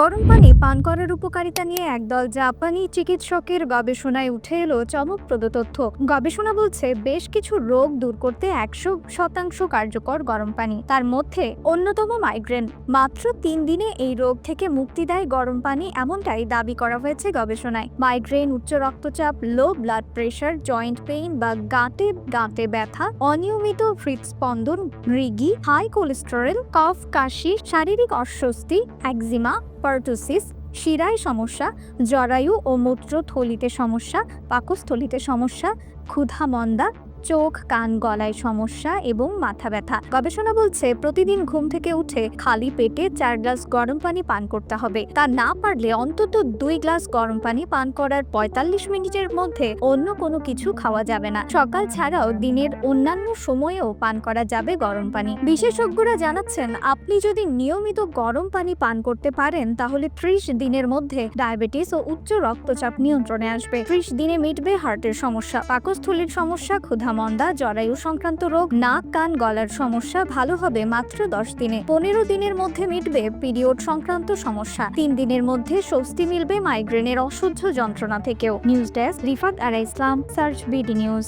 গরম পানি পান করার উপকারিতা নিয়ে একদল জাপানি চিকিৎসকের গবেষণায় উঠে এলো চমকপ্রদ তথ্য। গবেষণা বলছে, বেশ কিছু রোগ দূর করতে একশো শতাংশ কার্যকর গরম পানি। তার মধ্যে অন্যতম মাইগ্রেন। মাত্র তিন দিনে এই রোগ থেকে মুক্তি দেয় গরম পানি এমনটাই দাবি করা হয়েছে গবেষণায়। মাইগ্রেন, উচ্চ রক্তচাপ low blood pressure joint pain বা গাঁটে গাঁটে ব্যথা, অনিয়মিত হৃদস্পন্দন, মৃগী হাই কোলেস্টেরল কফ কাশি, শারীরিক অস্বস্তি একজিমা পার্টুসিস শিরায় সমস্যা, জরায়ু ও মূত্রথলিতে সমস্যা, পাকস্থলিতে সমস্যা, ক্ষুধা মন্দা, চোখ, কান, গলায় সমস্যা এবং মাথা ব্যথা। গবেষণা বলছে, প্রতিদিন ঘুম থেকে উঠে খালি পেটে চার গ্লাস গরম পানি পান করতে হবে। তা না পারলে অন্তত দুই গ্লাস গরম পানি পান করার পঁয়তাল্লিশ মিনিটের মধ্যে অন্য কোনো কিছু খাওয়া যাবে না। সকাল ছাড়াও দিনের অন্যান্য সময়েও পান করা যাবে গরম পানি। বিশেষজ্ঞরা জানাচ্ছেন, আপনি যদি নিয়মিত গরম পানি পান করতে পারেন, তাহলে ত্রিশ দিনের মধ্যে ডায়াবেটিস ও উচ্চ রক্তচাপ নিয়ন্ত্রণে আসবে। ত্রিশ দিনে মিটবে হার্টের সমস্যা, পাকস্থলীর সমস্যা ক্ষুধামন্দা জরায়ু সংক্রান্ত রোগ, নাক, কান, গলার সমস্যা, ভালো হবে মাত্র দশ দিনে। পনেরো দিনের মধ্যে মিটবে পিরিয়ড সংক্রান্ত সমস্যা, তিন দিনের মধ্যে স্বস্তি মিলবে মাইগ্রেনের অসহ্য যন্ত্রণা থেকেও। News desk Rifat Ara Islam, search BD news.